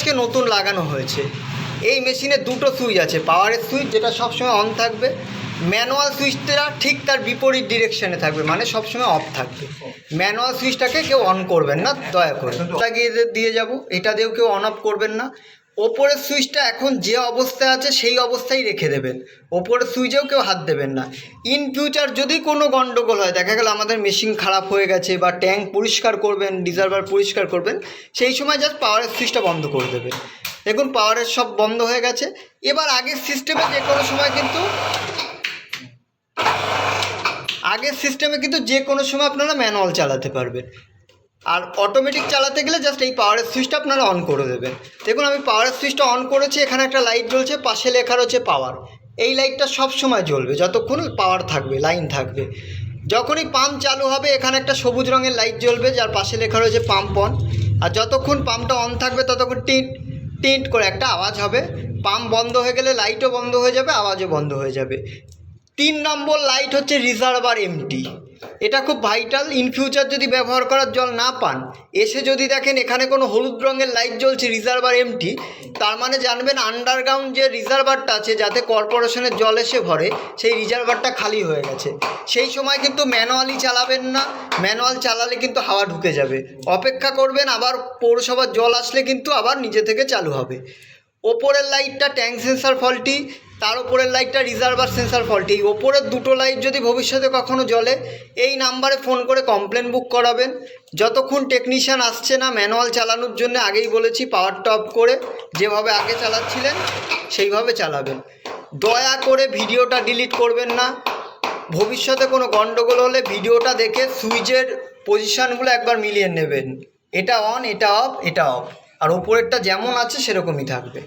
আজকে নতুন লাগানো হয়েছে। এই মেশিনে দুটো সুইচ আছে, পাওয়ারের সুইচ যেটা সবসময় অন থাকবে ম্যানুয়াল সুইচটা ঠিক তার বিপরীত ডিরেকশনে থাকবে মানে সবসময় অফ থাকবে। ম্যানুয়াল সুইচটাকে কেউ অন করবেন না, দয়া করে। দিয়ে যাব, এটা দিয়েও কেউ অন অফ করবেন না। ওপরের সুইচটা এখন যে অবস্থায় আছে সেই অবস্থায় রেখে দেবেন। ওপরের সুইচেও কেউ হাত দেবেন না। ইন ফিউচার যদি কোনো গন্ডগোল হয়, দেখা গেল আমাদের মেশিন খারাপ হয়ে গেছে বা ট্যাঙ্ক পরিষ্কার করবেন রিজার্ভার পরিষ্কার করবেন, সেই সময় জাস্ট পাওয়ারের সুইচটা বন্ধ করে দেবেন। দেখুন পাওয়ারের সব বন্ধ হয়ে গেছে। এবার আগের সিস্টেমে যে কোনো সময় কিন্তু আগের সিস্টেমে কিন্তু যে কোনো সময় আপনারা ম্যানুয়াল চালাতে পারবেন। আর অটোমেটিক চালাতে গেলে জাস্ট এই পাওয়ারের সুইচটা আপনারা অন করে দেবেন। দেখুন, আমি পাওয়ারের সুইচটা অন করেছি, এখানে একটা লাইট জ্বলছে, পাশে লেখা রয়েছে পাওয়ার এই লাইটটা সব সময় জ্বলবে, যতক্ষণ পাওয়ার থাকবে লাইন থাকবে। যখনই পাম্প চালু হবে, এখানে একটা সবুজ রঙের লাইট জ্বলবে, যার পাশে লেখা রয়েছে পাম্প অন আর যতক্ষণ পাম্পটা অন থাকবে, ততক্ষণ টিন্ট টিন্ট করে একটা আওয়াজ হবে। পাম্প বন্ধ হয়ে গেলে লাইটও বন্ধ হয়ে যাবে, আওয়াজও বন্ধ হয়ে যাবে। তিন নম্বর লাইট হচ্ছে রিজার্ভার এমটি এটা খুব ভাইটাল ইন ফিউচার যদি ব্যবহার করার জল না পান, এসে যদি দেখেন এখানে কোনো হলুদ রঙের লাইট জ্বলছে রিজার্ভার এমটি তার মানে জানবেন আন্ডারগ্রাউন্ড যে রিজার্ভারটা আছে, যাতে কর্পোরেশনের জল এসে ভরে, সেই রিজার্ভারটা খালি হয়ে গেছে। সেই সময় কিন্তু ম্যানুয়ালি চালাবেন না ম্যানুয়াল চালালে কিন্তু হাওয়া ঢুকে যাবে। অপেক্ষা করবেন, আবার পৌরসভার জল আসলে কিন্তু আবার নিজে থেকে চালু হবে। ওপরের লাইটটা ট্যাঙ্ক সেন্সার ফল্টি তার উপরের লাইটটা রিজার্ভার সেন্সার ফল্টি ওপরের দুটো লাইট যদি ভবিষ্যতে কখনো জ্বলে, এই নাম্বারে ফোন করে কমপ্লেন বুক করাবেন। যতক্ষণ টেকনিশিয়ান আসছে না ম্যানুয়াল চালানোর জন্য, আগেই বলেছি পাওয়ারটা অফ করে যেভাবে আগে চালাচ্ছিলেন, সেইভাবে চালাবেন। দয়া করে ভিডিওটা ডিলিট করবেন না। ভবিষ্যতে কোনো গন্ডগোল হলে ভিডিওটা দেখে সুইচের পজিশানগুলো একবার মিলিয়ে নেবেন। এটা অন এটা অফ এটা অফ আর ওপরেরটা যেমন আছে, সেরকমই থাকবে।